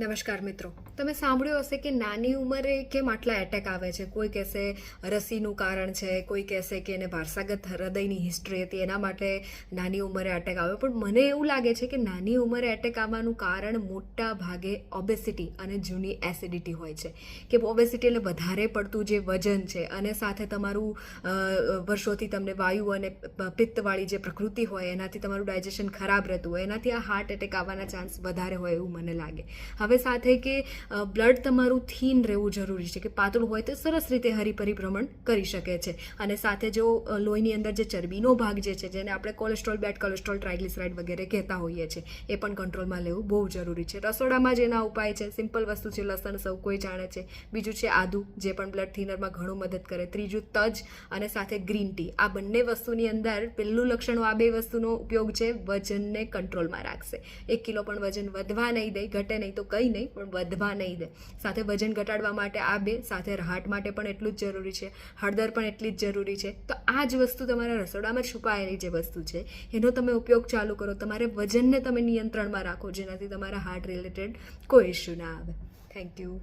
નમસ્કાર મિત્રો. તમે સાંભળ્યું હશે કે નાની ઉંમરે કેમ આટલા એટેક આવે છે? કોઈ કહેશે રસીનું કારણ છે, કોઈ કહેશે કે એને વારસાગત હૃદયની હિસ્ટ્રી હતી, એના માટે નાની ઉંમરે એટેક આવે. પણ મને એવું લાગે છે કે નાની ઉંમરે એટેક આવવાનું કારણ મોટા ભાગે ઓબેસિટી અને જૂની એસિડિટી હોય છે. કે ઓબેસિટી એટલે વધારે પડતું જે વજન છે, અને સાથે તમારું વર્ષોથી તમને વાયુ અને પિત્તવાળી જે પ્રકૃતિ હોય, એનાથી તમારું ડાયજેશન ખરાબ રહેતું હોય, એનાથી આ હાર્ટ એટેક આવવાના ચાન્સ વધારે હોય એવું મને લાગે. હવે સાથે કે બ્લડ તમારું થીન રહેવું જરૂરી છે કે પાતળું હોય તો સરસ રીતે હરિપરિભ્રમણ કરી શકે છે. અને સાથે જો લોહીની અંદર જે ચરબીનો ભાગ જે છે, જેને આપણે કોલેસ્ટ્રોલ બેડ કોલેસ્ટ્રોલ ટ્રાઇગ્લિસરાઇડ વગેરે કહેતા હોઈએ છીએ એ પણ કંટ્રોલમાં લેવું બહુ જરૂરી છે. રસોડામાં જ એના ઉપાય છે સિમ્પલ વસ્તુ છે, લસણ સૌ કોઈ જાણે છે. બીજું છે આદુ, જે પણ બ્લડ થિનરમાં ઘણું મદદ કરે. ત્રીજું તજ અને સાથે ગ્રીન ટી આ બંને વસ્તુની અંદર પહેલું લક્ષણો આ બે વસ્તુનો ઉપયોગ છે, વજનને કંટ્રોલમાં રાખશે. એક કિલો પણ વજન વધવા નહીં દે, ઘટે નહીં તો કંઈ નહીં, પણ વધવા નહીં દે. સાથે વજન ઘટાડવા માટે આ બે, સાથે હાર્ટ માટે પણ એટલું જ જરૂરી છે. હળદર પણ એટલી જ જરૂરી છે. તો આ જ વસ્તુ તમારા રસોડામાં છુપાયેલી જે વસ્તુ છે, એનો તમે ઉપયોગ ચાલુ કરો. તમારે વજનને તમે નિયંત્રણમાં રાખો, જેનાથી તમારા હાર્ટ રિલેટેડ કોઈ ઇશ્યુ ના આવે. Thank you